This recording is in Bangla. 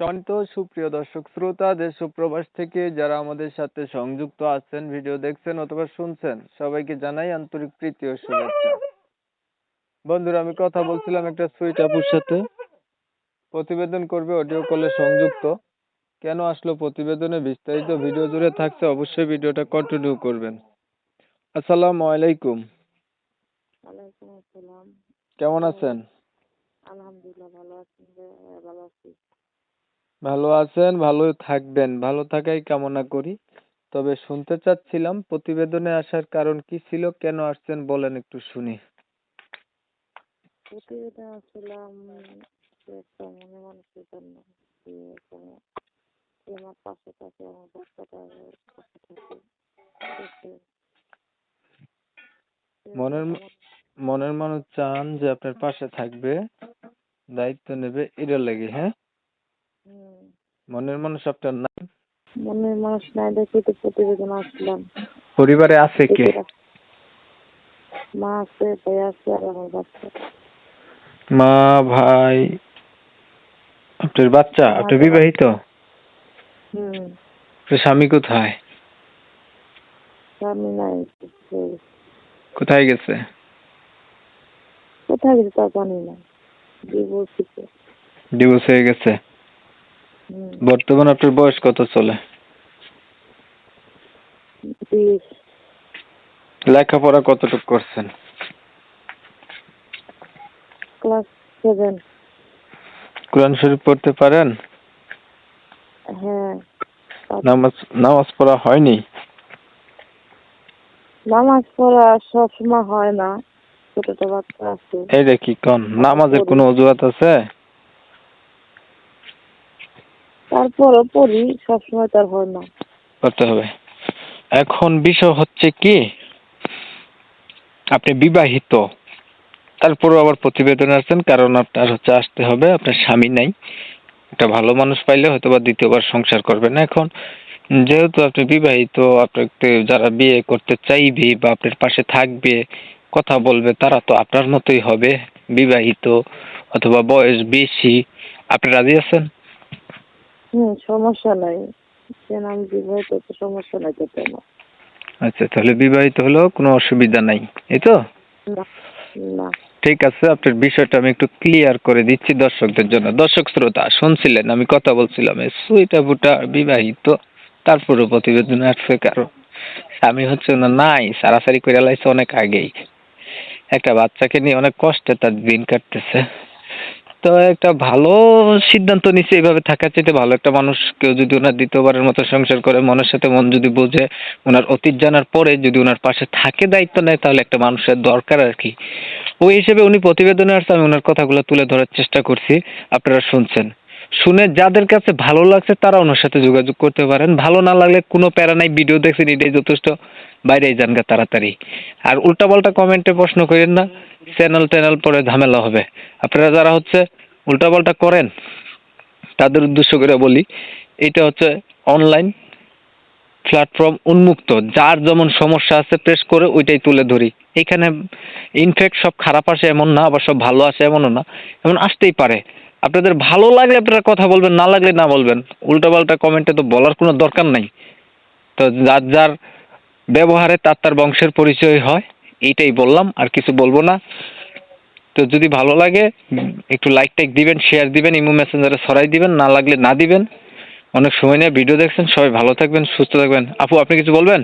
সম্মানিত সুপ্রিয় দর্শক শ্রোতা দেশ প্রবাস থেকে যারা আমাদের সাথে সংযুক্ত আছেন ভিডিও দেখছেন অথবা শুনছেন সবাইকে জানাই আন্তরিক প্রীতি ও শুভেচ্ছা। বন্ধুরা আমি কথা বলছিলাম একটা সুইট আপুর সাথে। প্রতিবেদন করবে অডিও কলে সংযুক্ত। কেন আসলো প্রতিবেদনে? বিস্তারিত ভিডিও জুড়ে থাকছে অবশ্যই ভিডিওটা কন্টিনিউ করবেন। আসসালামু আলাইকুম। কেমন আছেন? আলহামদুলিল্লাহ ভালো আছি। হ্যাঁ, ভালো আছি। ভালো আছেন ভালো থাকবেন। ভালো থাকাই কামনা করি। তবে শুনতে চাচ্ছিলাম প্রতিবেদনে আসার কারণ কি ছিল কেন আসছেন বলেন একটু শুনি। প্রতিবেদন আসছিলাম একটা মনে মানুষের জন্য যে এখানে যে আমার পাশে থাকে আমার বাচ্চাটার পাশে থাকে মনের মনের মানুষ চান যে আপনার পাশে থাকবে দায়িত্ব নেবে এটা লাগে হ্যাঁ। মনের মানুষ আপনার না মনের মানুষ নাই দেখে তো প্রতিবেদন আসলাম। পরিবারে আছে কে? মা আছে ভাই আছে আর আমার বাচ্চা। মা ভাই আপনার বাচ্চা? আপনি বিবাহিত? হুম। স্বামী কোথায়? স্বামী নাই কোথায় গেছে? কোথায় গেছে তা জানি না। ডিভোর্স দিতে ডিভোর্স হয়ে গেছে? বর্তমান আপনার বয়স কত চলে? লেখাপড়া কতটুকু করছেন? Class seven. কোরআন শরীফ পড়তে পারেন? হ্যাঁ। নামাজ নামাজ পড়া হয়নি? নামাজ পড়া সবসময় হয় না। ছোটটা বাচ্চা আছে। কি কোন? নামাজের কোনো অজুহাত আছে? তারপরও পড়ি, সবসময় তার হয় না। করতে হবে। এখন বিষয় হচ্ছে কি, আপনি বিবাহিত, তারপরেও আবার প্রতিবেদন আসছেন কারণ আপনার হচ্ছে আসতে হবে, আপনার স্বামী নাই। একটা ভালো মানুষ পাইলে হয়তো বা দ্বিতীয়বার সংসার করবেন। এখন যেহেতু আপনি বিবাহিত, আপনাকে যারা বিয়ে করতে চাইবে বা আপনার পাশে থাকবে, কথা বলবে, তারা তো আপনার মতোই হবে, বিবাহিত অথবা বয়স বেশি। আপনি রাজি আছেন? হুম সমস্যা নাই। কেন আমি বিবাহিত তো সমস্যা নাই তো আচ্ছা তাহলে বিবাহিত হলেও কোনো অসুবিধা নাই এই তো? না ঠিক আছে আপনার বিষয়টা আমি একটু ক্লিয়ার করে দিচ্ছি দর্শকদের জন্য। দর্শক শ্রোতা শুনছিলেন আমি কথা বলছিলাম এই সুইটা বুটা বিবাহিত তারপরে প্রতিবেদন আসছে কারও? স্বামী হচ্ছে না নাই সারাসারি করে লাইছে অনেক আগেই। একটা বাচ্চাকে নিয়ে অনেক কষ্টে তার দিন কাটতেছে। তো একটা ভালো সিদ্ধান্ত নিচ্ছে এইভাবে থাকার চাইতে ভালো। একটা মানুষ কেউ যদি ওনার দ্বিতীয়বারের মতো সংসার করে, মনের সাথে মন যদি বোঝে, ওনার অতীত জানার পরে যদি ওনার পাশে থাকে দায়িত্ব নেয়, তাহলে একটা মানুষের দরকার আর কি। ওই হিসেবে উনি প্রতিবেদনে আসছে আমি ওনার কথাগুলো তুলে ধরার চেষ্টা করছি। আপনারা শুনছেন। শুনে যাদের কাছে ভালো লাগছে, তারা ওনার সাথে যোগাযোগ করতে পারেন। ভালো না লাগলে কোনো প্যারা নাই, ভিডিও দেখছেন, এটাই যথেষ্ট। বাইরেই যান গা তাড়াতাড়ি। আর উল্টাপাল্টা কমেন্টে প্রশ্ন করেন না, চ্যানেল ট্যানেল পরে ঝামেলা হবে। আপনারা যারা হচ্ছে উল্টাপাল্টা করেন, তাদের উদ্দেশ্য করে বলি, এটা হচ্ছে অনলাইন প্ল্যাটফর্ম উন্মুক্ত। যার যেমন সমস্যা আছে প্রেস করে ওইটাই তুলে ধরি। এখানে ইনফ্যাক্ট সব খারাপ আসে এমন না, আবার সব ভালো আসে এমনও না। এমন আসতেই পারে। আপনাদের ভালো লাগলে আপনারা কথা বলবেন, না লাগলে না বলবেন। উল্টাপাল্টা কমেন্টে তো বলার কোনো দরকার নাই। তো যার যার ব্যবহারে তার তার বংশের পরিচয় হয়, এইটাই বললাম, আর কিছু বলব না। তো যদি ভালো লাগে, একটু লাইক টাইক দিবেন শেয়ার দিবেন, ইমো মেসেঞ্জারে সরাই দিবেন, না লাগলে না দিবেন। অনেক সময় নিয়ে ভিডিও দেখছেন, সবাই ভালো থাকবেন, সুস্থ থাকবেন। আপু, আপনি কিছু বলবেন?